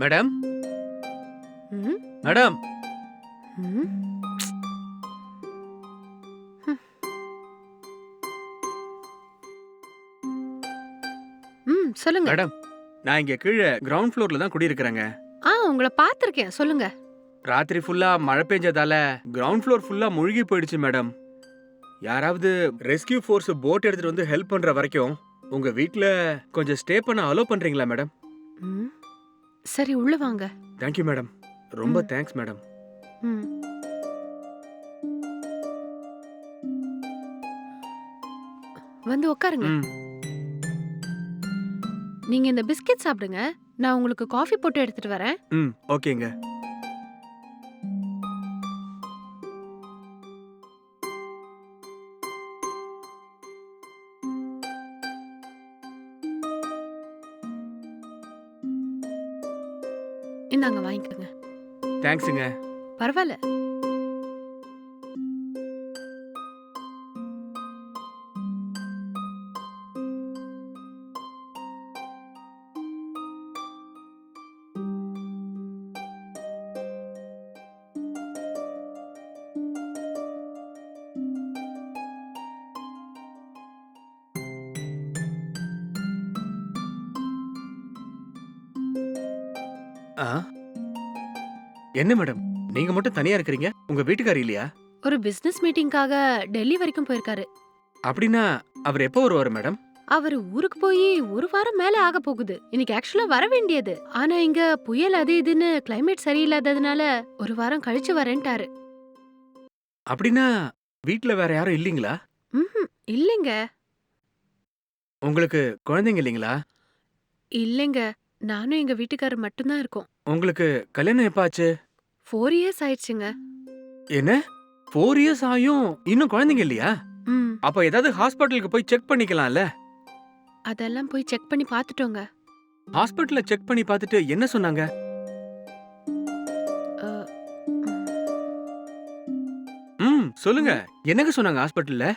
Madam? Madam? ம். ம் சொல்லுங்க. மேடம் நான் இங்க கீழே கிரவுண்ட் ஃப்ளோர்ல தான் குடியிருக்கிறேங்க. ஆ உங்களை பார்த்திருக்கேன் சொல்லுங்க. ராத்திரி ஃபுல்லா மழை பெஞ்சதால கிரவுண்ட் ஃப்ளோர் ஃபுல்லா முழுகி போயிடுச்சு மேடம். யாராவது ரெஸ்கியூ ஃபோர்ஸ் போட் எடுத்துட்டு வந்து ஹெல்ப் பண்ற வரைக்கும் உங்க வீட்ல கொஞ்சம் ஸ்டே பண்ண அலோ பண்றீங்களா மேடம்? ம். சரி உள்ள வாங்க. தேங்க்யூ மேடம் ரொம்ப. தேங்க்ஸ் மேடம் ம். வந்து உட்காருங்க ம். நீங்க இந்த பிஸ்கட் சாப்பிடுங்க. நான் உங்களுக்கு காஃபி போட்டு எடுத்துட்டு வரேன். ம் ஓகேங்க. இந்தாங்க வாங்கிக்கோங்க. தேங்க்ஸுங்க பரவாயில்ல. என்ன மேடம்? நீங்க மட்டும் தனியா இருக்கிறீங்க? உங்க வீட்டுக்காரி இல்லையா? ஒரு பிசினஸ் மீட்டிங்காக டெல்லி வரைக்கும் போயிருக்காரு. அப்படின்னா அவர் எப்போ வருவாரு மேடம்? அவர் ஊருக்கு போய் ஒரு வாரம் மேல ஆக போகுது. இன்னைக்கு ஆக்சுவலா வர வேண்டியது. ஆனா இங்க புயல் அது இதுன்னு கிளைமேட் சரியில்லாததுனால ஒரு வாரம் கழிச்சு வரேன்ட்டாரு. அப்படின்னா வீட்ல வேற யாரும் இல்லீங்களா? ம்ஹும், இல்லைங்க. உங்களுக்கு குழந்தைங்க இல்லைங்களா? இல்லைங்க. நானும் எங்க வீட்டுக்காரர் மட்டும்தான் இருக்கோம். உங்களுக்கு கல்யாணம் எப்ப ஆச்சு ஃபோர் இயர்ஸ் ஆயிடுச்சுங்க. என்ன? ஃபோர் இயர்ஸ் ஆயும் இன்னும் குழந்தைங்க இல்லையா? ம். அப்ப ஏதாவது ஹாஸ்பிட்டலுக்கு போய் செக் பண்ணிக்கலாம்ல? அதெல்லாம் போய் செக் பண்ணி பார்த்துட்டோங்க. ஹாஸ்பிட்டல்ல செக் பண்ணி பார்த்துட்டு என்ன சொன்னாங்க? ம். சொல்லுங்க. என்னங்க சொன்னாங்க ஹாஸ்பிட்டல்ல?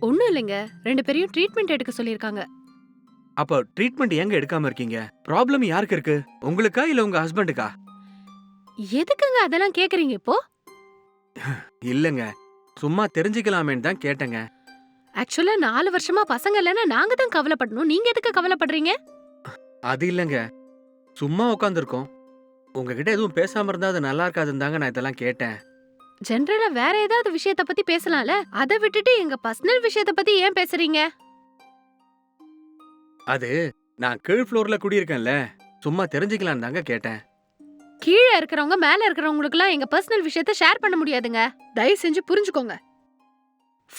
ஒண்ணும் இல்லைங்க. ரெண்டு பேரையும் ட்ரீட்மெண்ட் எடுக்க சொல்லியிருக்காங்க. அப்ப ட்ரீட்மெண்ட் ஏங்க எடுக்காம இருக்கீங்க? ப்ராப்ளம் யாருக்கு இருக்கு? உங்களுக்கா இல்ல உங்க ஹஸ்பண்டுக்கா எதுக்குங்க அதெல்லாம் கேக்குறீங்க இப்போ? இல்லங்க. சும்மா தெரிஞ்சுக்கலாமேன்னு தான் கேட்டேங்க. ஆக்சுவலா நாலு வருஷமா பசங்க இல்லைன்னா நாங்க தான் கவலைப்படணும். நீங்க எதுக்கு கவலைப்படுறீங்க? அது இல்லங்க. சும்மா உட்காந்துருக்கோம் உங்ககிட்ட எதுவும் பேசாம இருந்தா அது நல்லா இருக்காதுன்னு தாங்க நான் இதெல்லாம் கேட்டேன். ஜென்ரலா வேற ஏதாவது விஷயத்த பத்தி பேசலாம்ல? அதை விட்டுட்டு எங்க பர்சனல் விஷயத்த பத்தி ஏன் பேசுறீங்க? அது நான் கீழ் ஃப்ளோர்ல குடியிருக்கேன்ல. சும்மா தெரிஞ்சுக்கலான்னு தாங்க கேட்டேன். கீழே இருக்கிறவங்க மேல இருக்கிறவங்களுக்குலாம் எங்க பர்சனல் விஷயத்த ஷேர் பண்ண முடியாதுங்க. தயவு செஞ்சு புரிஞ்சுக்கோங்க.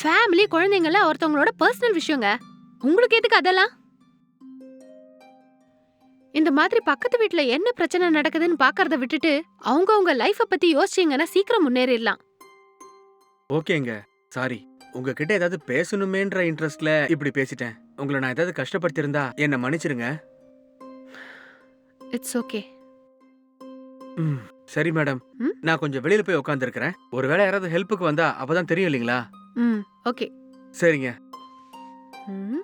ஃபேமிலி குழந்தைங்கள ஒருத்தவங்களோட பர்சனல் விஷயங்க. உங்களுக்கு எதுக்கு அதெல்லாம்? இந்த மாதிரி பக்கத்து வீட்ல என்ன பிரச்சனை நடக்குதுன்னு பாக்கறத விட்டுட்டு அவங்க உங்க லைஃப பத்தி யோசிச்சீங்கன்னா சீக்கிரம் முன்னேறிடலாம். ஓகேங்க. சாரி உங்ககிட்ட ஏதாவது பேசணுமேன்ற இன்ட்ரெஸ்ட்ல இப்படி பேசிட்டேன். உங்களை நான் ஏதாவது கஷ்டப்படுத்திருந்தா என்ன மன்னிச்சிருங்க. இட்ஸ் ஓகே ம், சரி மேடம். ம்? நான் கொஞ்சம் வெளியில போய் உட்காந்துருக்கிறேன் ஒருவேளை யாராவது ஹெல்ப்புக்கு வந்தா அப்பதான் தெரியும் இல்லைங்களா? ம் ஓகே சரிங்க. ம்.